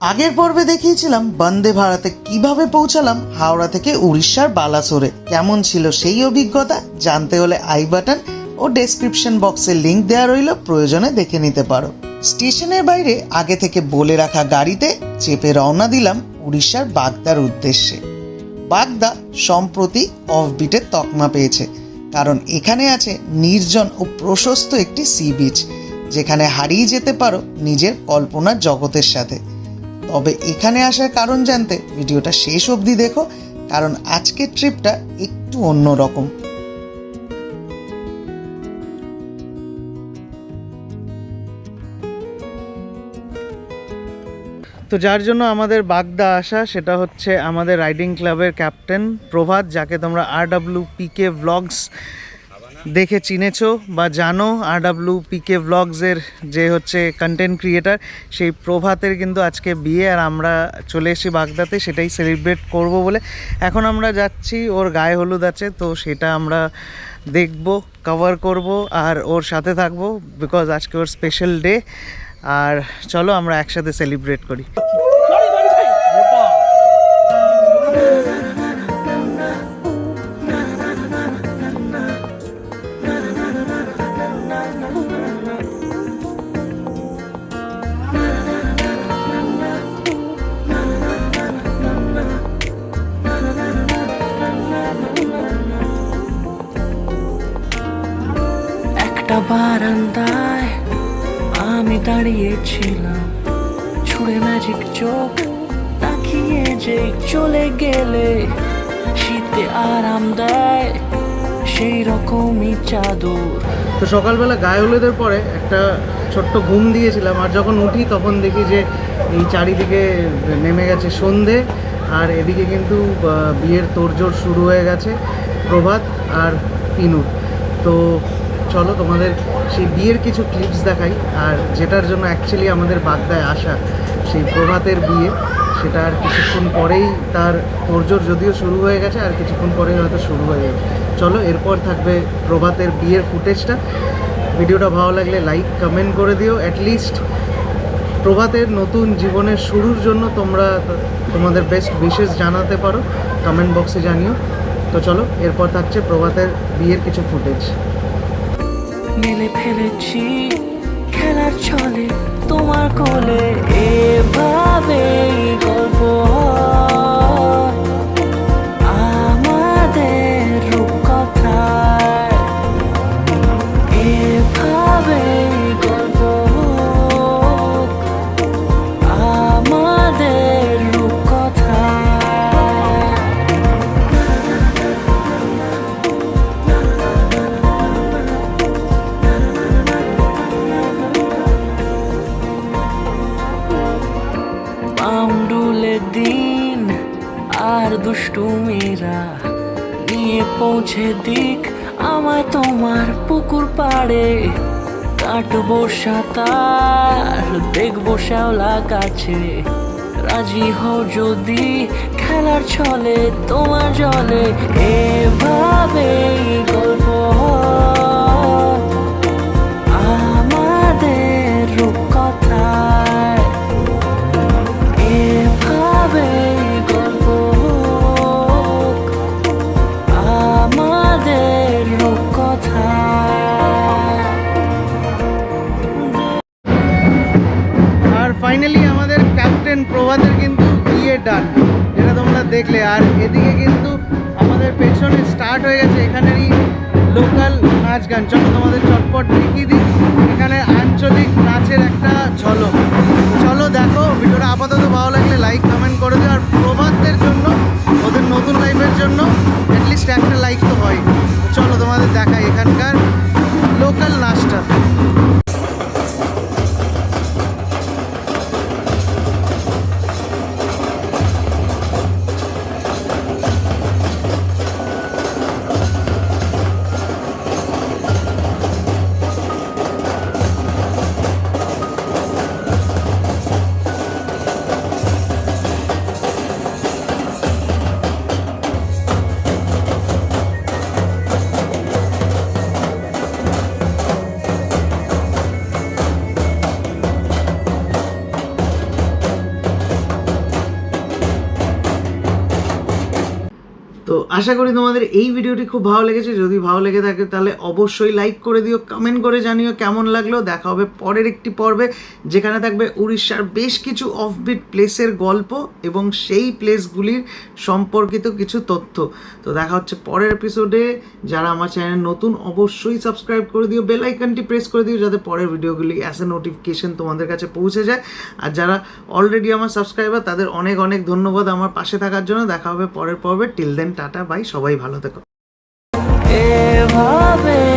আগের পর্বে দেখিয়েছিলাম বন্দে ভারতে কীভাবে পৌঁছালাম হাওড়া থেকে উড়িষ্যার বালাসোরে। কেমন ছিল সেই অভিজ্ঞতা জানতে হলে আই বাটন ও ডেসক্রিপশন বক্সে লিংক দেওয়া রইল, প্রয়োজনে দেখে নিতে পারো। স্টেশনের বাইরে আগে থেকে বলে রাখা গাড়িতে চেপে রওনা দিলাম উড়িষ্যার বাগদার উদ্দেশ্যে। বাগদা সম্প্রতি অফবিটের তকমা পেয়েছে, কারণ এখানে আছে নির্জন ও প্রশস্ত একটি সি বিচ যেখানে হারিয়ে যেতে পারো নিজের কল্পনার জগতের সাথে। তবে এখানে আসার কারণ জানতে ভিডিওটা শেষ অবধি দেখো, কারণ আজকের ট্রিপটা একটু অন্যরকম তো যার জন্য আমাদের বাগদা আসা, সেটা হচ্ছে আমাদের রাইডিং ক্লাবের ক্যাপ্টেন প্রভাত, যাকে তোমরা আর ডাব্লিউ পিকে ভ্লগস দেখে চিনেছো বা জানো আর ডাব্লিউ পিকে ভ্লগসের যে হচ্ছে কন্টেন্ট ক্রিয়েটার সেই প্রভাতের কিন্তু আজকে বিয়ে আর আমরা চলে এসেছি বাগদাতে, সেটাই সেলিব্রেট করব বলে। এখন আমরা যাচ্ছি, ওর গায়ে হলুদ আছে, তো সেটা আমরা দেখব কভার করব আর ওর সাথে থাকব বিকজ আজকে ওর স্পেশাল ডে আর চলো আমরা একসাথে সেলিব্রেট করি। বারান্দায় আমি দাঁড়িয়েছিলাম। ছুঁড়ে ম্যাজিক চোখ তাকিয়ে যে চলে গেলে, শীতে আরাম দেয় সেই রকমই চাদর। তো সকালবেলা গায়ে হলুদের পরে একটা ছোট্ট ঘুম দিয়েছিলাম, আর যখন উঠি তখন দেখি যে এই চারিদিকে নেমে গেছে সন্ধে, আর এদিকে কিন্তু বিয়ের তোড়জোড় শুরু হয়ে গেছে, প্রভাত আর পিনু। তো চলো তোমাদের সেই বিয়ের কিছু ক্লিপস দেখাই। আর যেটার জন্য অ্যাকচুয়ালি আমাদের বাগদায় আসা সেই প্রভাতের বিয়ে। সেটা আর কিছুক্ষণ পরেই তার তোড়জোড় যদিও শুরু হয়ে গেছে, আর কিছুক্ষণ পরেই হয়তো শুরু হয়ে যাবে। চলো, এরপর থাকবে প্রভাতের বিয়ের ফুটেজটা। ভিডিওটা ভালো লাগলে লাইক কমেন্ট করে দিও। অ্যাটলিস্ট প্রভাতের নতুন জীবনের শুরুর জন্য তোমরা তোমাদের বেস্ট উইশেস জানাতে পারো। কমেন্ট বক্সে জানিও। তো চলো, এরপর থাকছে প্রভাতের বিয়ের কিছু ফুটেজ। মেলে ফেলেছি খেলার ছলে তোমার কোলে পাউন্ডুলে দিন আর দুষ্টু মেয়েরা নিয়ে পৌঁছে দিক। আমায় তোমার পুকুর পাড়ে কাটবো সাঁতার, দেখব শ্যাওলা কাছে রাজি হও যদি খেলার ছলে, তোমার জলে। এভাবেই গল্প হয়। বিয়ে ডান যেটা তোমরা দেখলে। আর এদিকে কিন্তু আমাদের পেছনে স্টার্ট হয়ে গেছে এখানেরই লোকাল নাচ গান। চলো তোমাদের চটপট দেখিয়ে দিই। এখানে আঞ্চলিক নাচের একটা ঝলক। চলো দেখো, ভিডিওটা আপাতত ভালো লাগলে লাইক কমেন্ট করে দিও। আর প্রভাতদের জন্য, ওদের নতুন লাইফের জন্য অ্যাটলিস্ট একটা লাইক তো হয়। চলো তোমাদের দেখাই এখানকার লোকাল নাচটা। তো আশা করি তোমাদের এই ভিডিওটি খুব ভালো লেগেছে। যদি ভালো লেগে থাকে, তাহলে অবশ্যই লাইক করে দিও কমেন্ট করে জানিও কেমন লাগল। দেখা হবে পরের একটি পর্বে, যেখানে থাকবে উড়িষ্যার বেশ কিছু অফবিট প্লেসের গল্প এবং সেই প্লেসগুলির সম্পর্কিত কিছু তথ্য। তো দেখা হচ্ছে পরের এপিসোডে যারা আমার চ্যানেল নতুন, অবশ্যই সাবস্ক্রাইব করে দিও বেল আইকনটি প্রেস করে দিও, যাতে পরের ভিডিওগুলি অ্যাজ এ নোটিফিকেশন তোমাদের কাছে পৌঁছে যায়। আর যারা অলরেডি আমার সাবস্ক্রাইবার তাদের অনেক অনেক ধন্যবাদ আমার পাশে থাকার জন্য। দেখা হবে পরের পর্বে। টিল দেন টাটা বাই সবাই ভালো থেকো। এভাবে